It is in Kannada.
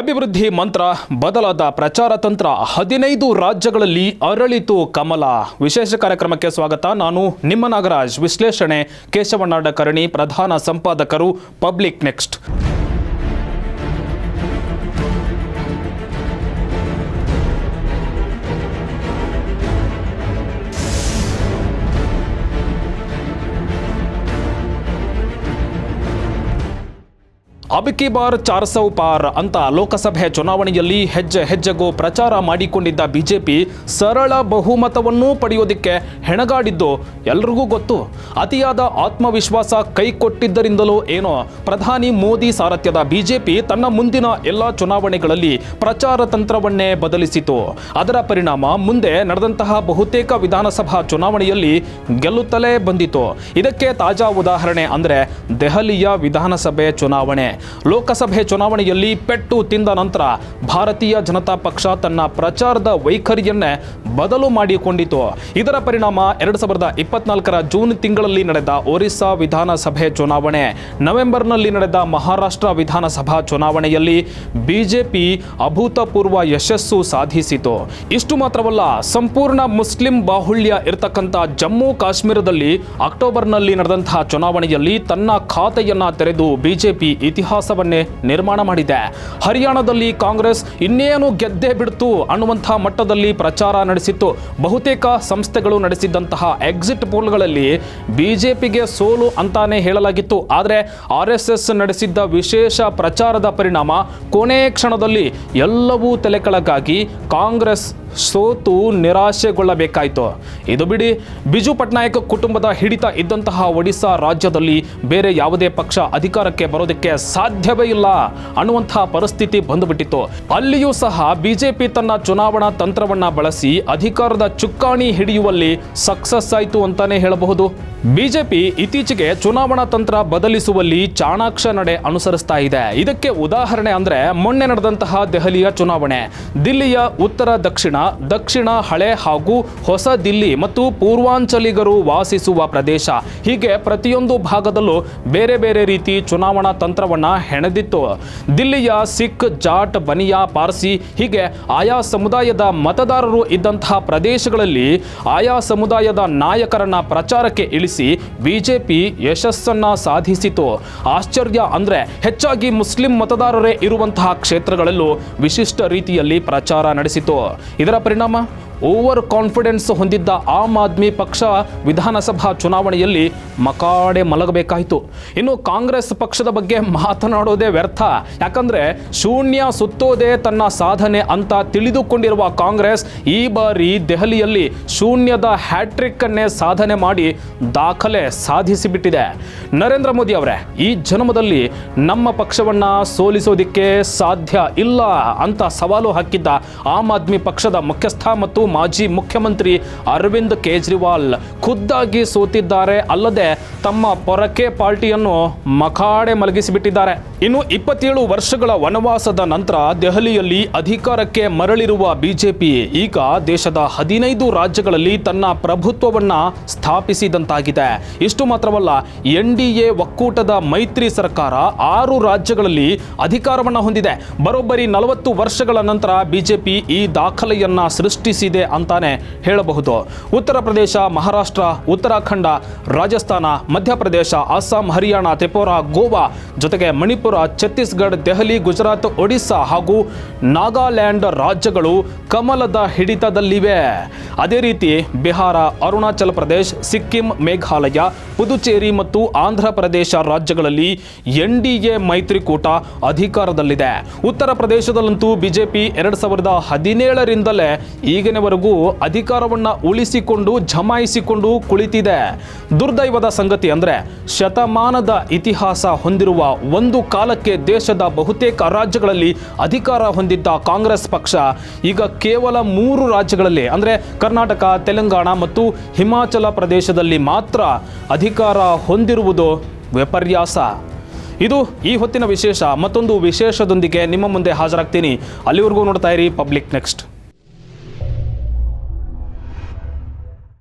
ಅಭಿವೃದ್ಧಿ ಮಂತ್ರ, ಬದಲಾದ ಪ್ರಚಾರ ತಂತ್ರ, ಹದಿನೈದು ರಾಜ್ಯಗಳಲ್ಲಿ ಅರಳಿತು ಕಮಲ. ವಿಶೇಷ ಕಾರ್ಯಕ್ರಮಕ್ಕೆ ಸ್ವಾಗತ. ನಾನು ನಿಮ್ಮ ನಾಗರಾಜ್. ವಿಶ್ಲೇಷಣೆ ಕೇಶವಣ್ಣಾಡ ಕರಣಿ ಪ್ರಧಾನ ಸಂಪಾದಕರು, ಪಬ್ಲಿಕ್ ನೆಕ್ಸ್ಟ್. ಅಬಿಕಿ ಬಾರ್ ಚಾರ್ ಸೌ ಪಾರ್ ಅಂತ ಲೋಕಸಭೆ ಚುನಾವಣೆಯಲ್ಲಿ ಹೆಜ್ಜೆ ಹೆಜ್ಜೆಗೂ ಪ್ರಚಾರ ಮಾಡಿಕೊಂಡಿದ್ದ ಬಿಜೆಪಿ ಸರಳ ಬಹುಮತವನ್ನೂ ಪಡೆಯೋದಿಕ್ಕೆ ಹೆಣಗಾಡಿದ್ದು ಎಲ್ರಿಗೂ ಗೊತ್ತು. ಅತಿಯಾದ ಆತ್ಮವಿಶ್ವಾಸ ಕೈ ಕೊಟ್ಟಿದ್ದರಿಂದಲೋ ಏನೋ ಪ್ರಧಾನಿ ಮೋದಿ ಸಾರಥ್ಯದ ಬಿಜೆಪಿ ತನ್ನ ಮುಂದಿನ ಎಲ್ಲ ಚುನಾವಣೆಗಳಲ್ಲಿ ಪ್ರಚಾರ ತಂತ್ರವನ್ನೇ ಬದಲಿಸಿತು. ಅದರ ಪರಿಣಾಮ ಮುಂದೆ ನಡೆದಂತಹ ಬಹುತೇಕ ವಿಧಾನಸಭಾ ಚುನಾವಣೆಯಲ್ಲಿ ಗೆಲ್ಲುತ್ತಲೇ ಬಂದಿತು. ಇದಕ್ಕೆ ತಾಜಾ ಉದಾಹರಣೆ ಅಂದರೆ ದೆಹಲಿಯ ವಿಧಾನಸಭೆ ಚುನಾವಣೆ. ಲೋಕಸಭೆ ಚುನಾವಣೆಯಲ್ಲಿ ಪೆಟ್ಟು ತಿಂದ ನಂತರ ಭಾರತೀಯ ಜನತಾ ಪಕ್ಷ ತನ್ನ ಪ್ರಚಾರದ ವೈಖರಿಯನ್ನೇ ಬದಲು ಮಾಡಿಕೊಂಡಿತು. ಇದರ ಪರಿಣಾಮ ಎರಡು ಸಾವಿರದ ಇಪ್ಪತ್ನಾಲ್ಕರ ಜೂನ್ ತಿಂಗಳಲ್ಲಿ ನಡೆದ ಒರಿಸ್ಸಾ ವಿಧಾನಸಭೆ ಚುನಾವಣೆ. ನವೆಂಬರ್ನಲ್ಲಿ ನಡೆದ ಮಹಾರಾಷ್ಟ್ರ ವಿಧಾನಸಭಾ ಚುನಾವಣೆಯಲ್ಲಿ ಬಿಜೆಪಿ ಅಭೂತಪೂರ್ವ ಯಶಸ್ಸು ಸಾಧಿಸಿತು. ಇಷ್ಟು ಮಾತ್ರವಲ್ಲ, ಸಂಪೂರ್ಣ ಮುಸ್ಲಿಂ ಬಾಹುಳ್ಯ ಇರತಕ್ಕಂಥ ಜಮ್ಮು ಕಾಶ್ಮೀರದಲ್ಲಿ ಅಕ್ಟೋಬರ್ನಲ್ಲಿ ನಡೆದಂತಹ ಚುನಾವಣೆಯಲ್ಲಿ ತನ್ನ ಖಾತೆಯನ್ನ ತೆರೆದು ಬಿಜೆಪಿ ಇತಿಹಾಸವನ್ನೇ ನಿರ್ಮಾಣ ಮಾಡಿದೆ. ಹರಿಯಾಣದಲ್ಲಿ ಕಾಂಗ್ರೆಸ್ ಇನ್ನೇನು ಗೆದ್ದೇ ಬಿಡ್ತು ಅನ್ನುವಂತಹ ಮಟ್ಟದಲ್ಲಿ ಪ್ರಚಾರ ನಡೆಸಿತ್ತು. ಬಹುತೇಕ ಸಂಸ್ಥೆಗಳು ನಡೆಸಿದ್ದಂತಹ ಎಕ್ಸಿಟ್ ಪೋಲ್ಗಳಲ್ಲಿ ಬಿಜೆಪಿಗೆ ಸೋಲು ಅಂತಾನೆ ಹೇಳಲಾಗಿತ್ತು. ಆದರೆ ಆರ್ ನಡೆಸಿದ್ದ ವಿಶೇಷ ಪ್ರಚಾರದ ಪರಿಣಾಮ ಕೊನೆ ಕ್ಷಣದಲ್ಲಿ ಎಲ್ಲವೂ ತಲೆಕೆಳಗಾಗಿ ಕಾಂಗ್ರೆಸ್ ಸೋತು ನಿರಾಶೆಗೊಳ್ಳಬೇಕಾಯಿತು. ಇದು ಬಿಡಿ, ಬಿಜು ಪಟ್ನಾಯಕ್ ಕುಟುಂಬದ ಹಿಡಿತ ಇದ್ದಂತಹ ಒಡಿಶಾ ರಾಜ್ಯದಲ್ಲಿ ಬೇರೆ ಯಾವುದೇ ಪಕ್ಷ ಅಧಿಕಾರಕ್ಕೆ ಬರೋದಕ್ಕೆ ಸಾಧ್ಯವೇ ಇಲ್ಲ ಅನ್ನುವಂತಹ ಪರಿಸ್ಥಿತಿ ಬಂದುಬಿಟ್ಟಿತ್ತು. ಅಲ್ಲಿಯೂ ಸಹ ಬಿಜೆಪಿ ತನ್ನ ಚುನಾವಣಾ ತಂತ್ರವನ್ನ ಬಳಸಿ ಅಧಿಕಾರದ ಚುಕ್ಕಾಣಿ ಹಿಡಿಯುವಲ್ಲಿ ಸಕ್ಸಸ್ ಆಯಿತು ಅಂತಾನೆ ಹೇಳಬಹುದು. ಬಿಜೆಪಿ ಇತ್ತೀಚೆಗೆ ಚುನಾವಣಾ ತಂತ್ರ ಬದಲಿಸುವಲ್ಲಿ ಚಾಣಾಕ್ಷ ನಡೆ ಅನುಸರಿಸ್ತಾ ಇದೆ. ಇದಕ್ಕೆ ಉದಾಹರಣೆ ಅಂದ್ರೆ ಮೊನ್ನೆ ನಡೆದಂತಹ ದೆಹಲಿಯ ಚುನಾವಣೆ. ದಿಲ್ಲಿಯ ಉತ್ತರ, ದಕ್ಷಿಣ ದಕ್ಷಿಣ, ಹಳೆ ಹಾಗೂ ಹೊಸ ದಿಲ್ಲಿ ಮತ್ತು ಪೂರ್ವಾಂಚಲಿಗರು ವಾಸಿಸುವ ಪ್ರದೇಶ. ಹೀಗೆ ಪ್ರತಿಯೊಂದು ಭಾಗದಲ್ಲೂ ಬೇರೆ ಬೇರೆ ರೀತಿ ಚುನಾವಣಾ ತಂತ್ರವನ್ನ ಹೆಣೆದಿತ್ತು. ದಿಲ್ಲಿಯ ಸಿಖ್ ಜಾಟ್ ಬನಿಯಾ ಪಾರ್ಸಿ ಹೀಗೆ ಆಯಾ ಸಮುದಾಯದ ಮತದಾರರು ಇದ್ದಂತಹ ಪ್ರದೇಶಗಳಲ್ಲಿ ಆಯಾ ಸಮುದಾಯದ ನಾಯಕರನ್ನ ಪ್ರಚಾರಕ್ಕೆ ಇಳಿಸಿ ಬಿಜೆಪಿ ಯಶಸ್ಸನ್ನ ಸಾಧಿಸಿತು. ಆಶ್ಚರ್ಯ ಅಂದ್ರೆ ಹೆಚ್ಚಾಗಿ ಮುಸ್ಲಿಂ ಮತದಾರರೇ ಇರುವಂತಹ ಕ್ಷೇತ್ರಗಳಲ್ಲೂ ವಿಶಿಷ್ಟ ರೀತಿಯಲ್ಲಿ ಪ್ರಚಾರ ನಡೆಸಿತು. ಇದರ ಪರಿಣಾಮ ಓವರ್ ಕಾನ್ಫಿಡೆನ್ಸ್ ಹೊಂದಿದ್ದ ಆಮ್ ಆದ್ಮಿ ಪಕ್ಷ ವಿಧಾನಸಭಾ ಚುನಾವಣೆಯಲ್ಲಿ ಮಕಾಡೆ ಮಲಗಬೇಕಾಯಿತು. ಇನ್ನು ಕಾಂಗ್ರೆಸ್ ಪಕ್ಷದ ಬಗ್ಗೆ ಮಾತನಾಡೋದೇ ವ್ಯರ್ಥ. ಯಾಕಂದ್ರೆ ಶೂನ್ಯ ಸುತ್ತೋದೇ ತನ್ನ ಸಾಧನೆ ಅಂತ ತಿಳಿದುಕೊಂಡಿರುವ ಕಾಂಗ್ರೆಸ್ ಈ ಬಾರಿ ದೆಹಲಿಯಲ್ಲಿ ಶೂನ್ಯದ ಹ್ಯಾಟ್ರಿಕ್ ಅನ್ನೇ ಸಾಧನೆ ಮಾಡಿ ದಾಖಲೆ ಸಾಧಿಸಿಬಿಟ್ಟಿದೆ. ನರೇಂದ್ರ ಮೋದಿ ಅವರೇ, ಈ ಜನ್ಮದಲ್ಲಿ ನಮ್ಮ ಪಕ್ಷವನ್ನ ಸೋಲಿಸೋದಿಕ್ಕೆ ಸಾಧ್ಯ ಇಲ್ಲ ಅಂತ ಸವಾಲು ಹಾಕಿದ್ದ ಆಮ್ ಆದ್ಮಿ ಪಕ್ಷದ ಮುಖ್ಯಸ್ಥ ಮತ್ತು ಮಾಜಿ ಮುಖ್ಯಮಂತ್ರಿ ಅರವಿಂದ್ ಕೇಜ್ರಿವಾಲ್ ಖುದ್ದಾಗಿ ಸೋತಿದ್ದಾರೆ. ಅಲ್ಲದೆ ತಮ್ಮ ಪೊರಕೆ ಪಾರ್ಟಿಯನ್ನು ಮಖಾಡೆ ಮಲಗಿಸಿಬಿಟ್ಟಿದ್ದಾರೆ. ಇನ್ನು ಇಪ್ಪತ್ತೇಳು ವರ್ಷಗಳ ವನವಾಸದ ನಂತರ ದೆಹಲಿಯಲ್ಲಿ ಅಧಿಕಾರಕ್ಕೆ ಮರಳಿರುವ ಬಿಜೆಪಿ ಈಗ ದೇಶದ ಹದಿನೈದು ರಾಜ್ಯಗಳಲ್ಲಿ ತನ್ನ ಪ್ರಭುತ್ವವನ್ನು ಸ್ಥಾಪಿಸಿದಂತಾಗಿದೆ. ಇಷ್ಟು ಮಾತ್ರವಲ್ಲ, ಎನ್ ಡಿ ಎ ಒಕ್ಕೂಟದ ಮೈತ್ರಿ ಸರ್ಕಾರ ಆರು ರಾಜ್ಯಗಳಲ್ಲಿ ಅಧಿಕಾರವನ್ನು ಹೊಂದಿದೆ. ಬರೋಬ್ಬರಿ ನಲವತ್ತು ವರ್ಷಗಳ ನಂತರ ಬಿಜೆಪಿ ಈ ದಾಖಲೆಯನ್ನು ಸೃಷ್ಟಿಸಿದೆ ಅಂತಾನೆ ಹೇಳಬಹುದು. ಉತ್ತರ ಪ್ರದೇಶ, ಮಹಾರಾಷ್ಟ್ರ, ಉತ್ತರಾಖಂಡ, ರಾಜಸ್ಥಾನ ಮಧ್ಯಪ್ರದೇಶ, ಅಸ್ಸಾಂ, ಹರಿಯಾಣ, ತ್ರಿಪುರಾ, ಗೋವಾ ಜೊತೆಗೆ ಮಣಿಪುರ, ಛತ್ತೀಸ್ಗಢ, ದೆಹಲಿ, ಗುಜರಾತ್, ಒಡಿಸ್ಸಾ ಹಾಗೂ ನಾಗಾಲ್ಯಾಂಡ್ ರಾಜ್ಯಗಳು ಕಮಲದ ಹಿಡಿತದಲ್ಲಿವೆ. ಅದೇ ರೀತಿ ಬಿಹಾರ, ಅರುಣಾಚಲ ಪ್ರದೇಶ, ಸಿಕ್ಕಿಂ, ಮೇಘಾಲಯ, ಪುದುಚೇರಿ ಮತ್ತು ಆಂಧ್ರ ಪ್ರದೇಶ ರಾಜ್ಯಗಳಲ್ಲಿ ಎನ್ ಡಿ ಎ ಮೈತ್ರಿಕೂಟ ಅಧಿಕಾರದಲ್ಲಿದೆ. ಉತ್ತರ ಪ್ರದೇಶದಲ್ಲಂತೂ ಬಿಜೆಪಿ ಎರಡು ಸಾವಿರದ ಹದಿನೇಳರಿಂದಲೇ ಈಗಿನವರೆಗೂ ಅಧಿಕಾರವನ್ನು ಉಳಿಸಿಕೊಂಡು, ಜಮಾಯಿಸಿಕೊಂಡು ಕುಳಿತಿದೆ. ದುರ್ದೈವದ ಸಂಗತಿ ಅಂದರೆ ಶತಮಾನದ ಇತಿಹಾಸ ಹೊಂದಿರುವ ಒಂದು ಕಾಲಕ್ಕೆ ದೇಶದ ಬಹುತೇಕ ರಾಜ್ಯಗಳಲ್ಲಿ ಅಧಿಕಾರ ಹೊಂದಿದ್ದ ಕಾಂಗ್ರೆಸ್ ಪಕ್ಷ. ಈಗ ಕೇವಲ ಮೂರು ರಾಜ್ಯಗಳಲ್ಲಿ ಅಂದರೆ ಕರ್ನಾಟಕ, ತೆಲಂಗಾಣ ಮತ್ತು ಹಿಮಾಚಲ ಪ್ರದೇಶದಲ್ಲಿ ಮಾತ್ರ ಅಧಿಕಾರ ಹೊಂದಿರುವುದು ವಿಪರ್ಯಾಸ ಇದು ಈ ಹೊತ್ತಿನ ವಿಶೇಷ. ಮತ್ತೊಂದು ವಿಶೇಷದೊಂದಿಗೆ ನಿಮ್ಮ ಮುಂದೆ ಹಾಜರಾಗ್ತೀನಿ. ಅಲ್ಲಿವರೆಗೂ ನೋಡ್ತಾ ಇರಿ ಪಬ್ಲಿಕ್ ನೆಕ್ಸ್ಟ್.